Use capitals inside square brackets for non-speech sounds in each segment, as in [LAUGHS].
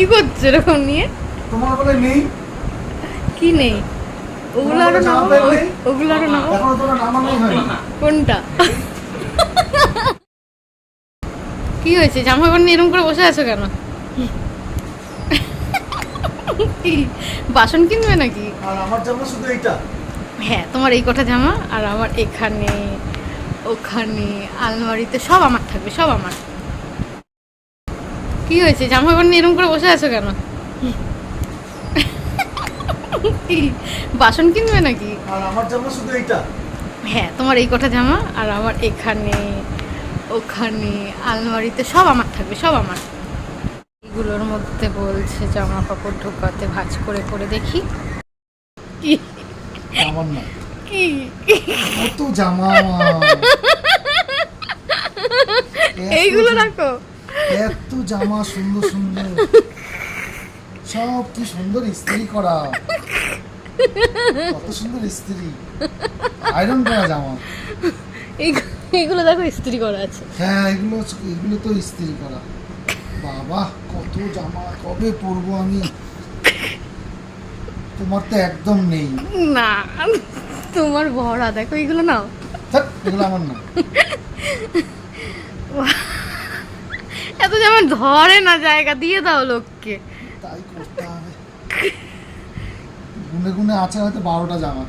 কি করছ এরকম নিয়ে? তোমার বলে নেই। কি নেই? ওগুলো আরও নাও? ওগুলো আরও নাও। কোনটা? কি হয়েছে? জামা কাপড় নিয়ে এরকম করে বসে আছো কেন? বাসন কিনবে নাকি? আর আমার জামা শুধু এইটা। হ্যাঁ তোমার এই কটা জামা আর আমার এখানে ওখানে আলমারিতে সব আমার থাকবে সব আমার। কি হয়েছে? জামা কাপড় নিয়ে এরকম করে বসে আছো কেন? কি বাসন কিনবে নাকি? আর আমার জামা শুধু এইটা। হ্যাঁ তোমার এই কটা জামা আর আমার এখানে ওখানে আলমারিতে সব আমার থাকবে সব আমার। এগুলোর মধ্যে বলছে জামা কাপড় ঢোকাতে ভাঁজ করে করে দেখি। কি? আমার না কি? কত জামা? এইগুলো রাখো। এত জামা সুন্দর সুন্দর। সব কি সুন্দর ইস্ত্রি করা। কত সুন্দর ইস্ত্রি। আয়রন করা জামা। এইগুলো দেখো ইস্ত্রি করা আছে। হ্যাঁ এগুলো এগুলো তো ইস্ত্রি করা। বাবা কত জামা কবে পরবো আমি? তোমার তো একদম নেই। না তোমার ভরা দেখো এগুলো নাও। এগুলো আমার না। [LAUGHS] এত যেমন ধরে না জায়গা দিয়ে দাও লোককে। তাই করতে হবে। গুনে গুনে আছে হয়তো বারোটা জামা।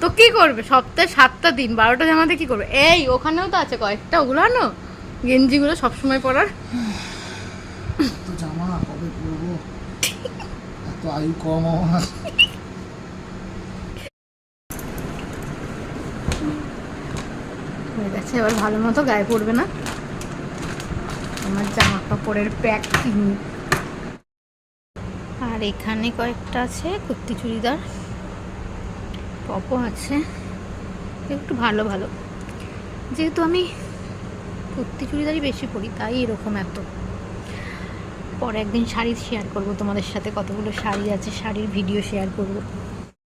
তো কি করবে? সপ্তাহে সাতটা দিন বারোটা জামাতে কি করবে? এই ওখানেও তো আছে কয়েকটা ওগুলো আনো গেঞ্জিগুলো সবসময় পরার। এত জামা কবে পরবো? এত আয়ু কম আমার। হয়ে গেছে এবার ভালো মতো গায়ে পড়বে না? আমার জামা কাপড়ের প্যাক প্যাকিং আর এখানে কয়েকটা আছে, কুর্তি চুড়িদার। টপও আছে। একটু ভালো ভালো। যেহেতু আমি কুর্তি চুড়িদারই বেশি পরি, তাই এরকম এত। পরে একদিন শাড়ি শেয়ার করব তোমাদের সাথে, কতগুলো শাড়ি আছে, শাড়ির ভিডিও শেয়ার করব।